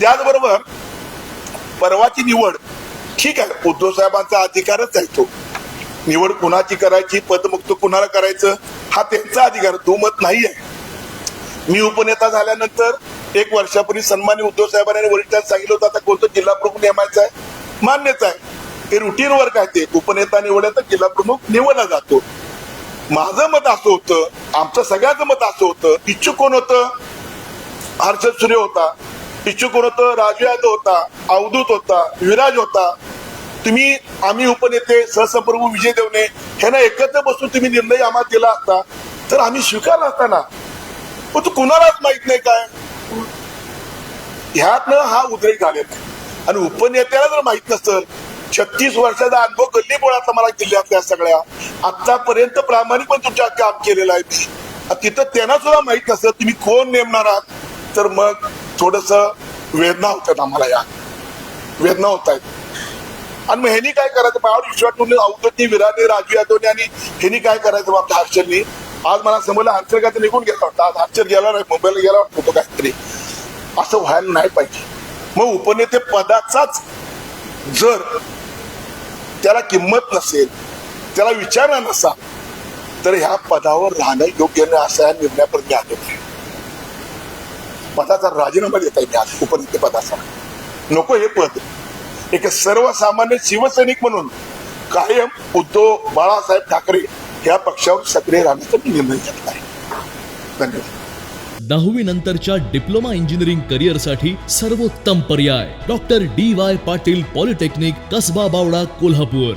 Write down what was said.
त्याचबरोबर परवाची निवड ठीक आहे उद्धव साहेबांचा अधिकारच आहे तो. निवड कुणाची करायची पदमुक्त कुणाला करायचं हा त्यांचा अधिकार तो मत नाही आहे. मी उपनेता झाल्यानंतर एक वर्षापूर्वी सन्मान्य उद्धव साहेबांनी वरिष्ठांना सांगितलं होतं आता कोणतं जिल्हा प्रमुख नेमायचं आहे? मान्यच आहे. ते रुटीन वर्क आहे ते. उपनेता निवडलं तर जिल्हा प्रमुख निवडला जातो. माझं मत असं होतं आमचं सगळ्याचं मत असं होतं इच्छुक कोण होतं? हर्षद सूर्य होता. इच्छुक होतं राजू यादव होता अवधूत होता विराज होता. तुम्ही आम्ही उपनेते सहसंप्रभू विजय देवने ह्यांना एकत्र बसून तुम्ही निर्णय आम्हाला दिला असता तर आम्ही स्वीकारला असता ना? पण तू कुणालाच माहीत नाही काय? ह्यातनं हा उद्रेक झालेला आहे. आणि उपनेत्याला जर माहीत नसतं छत्तीस वर्षाचा अनुभव गल्ली बोळाचा मला जिल्ह्यातल्या सगळ्या. आतापर्यंत प्रामाणिकपणे तुमच्या काम केलेलं आहे. तिथं त्यांना सुद्धा माहीत नसतं तुम्ही कोण नेमणार आहात? तर मग थोडस वेदना होतात आम्हाला या. वेदना होत आहेत. आणि मग ह्यानी काय करायचं? माझ्यावर विश्वास ठेवून अवधूतनी विराने राजू यादवने आणि ह्यानी काय करायचं बाबा? आमच्या हर्षलनी आज मला समजलं हर्षल काय तर निघून गेला होता. आज हर्षल गेला नाही मुंबईला गेला होतो काहीतरी. असं व्हायला नाही पाहिजे. मग उपनेते पदाचाच जर त्याला किंमत नसेल त्याला विचार नसा तर ह्या पदावर राहणं योग्य नाही असा या निर्णयापर्यंत आलो आहे. पदाचा राजीनामा देता येईल आज उपनेते पदाचा. नको हे पद. एक सर्वसामान्य शिवसैनिक म्हणून कायम उद्धव बाळासाहेब ठाकरे या पक्षावर सक्रिय राहण्याचा मी निर्णय घेतला आहे. धन्यवाद. दहावी नंतरच्या डिप्लोमा इंजिनिअरिंग करिअरसाठी सर्वोत्तम पर्याय. Doctor D Y Patil polytechnic Kasba Bawada Kolhapur.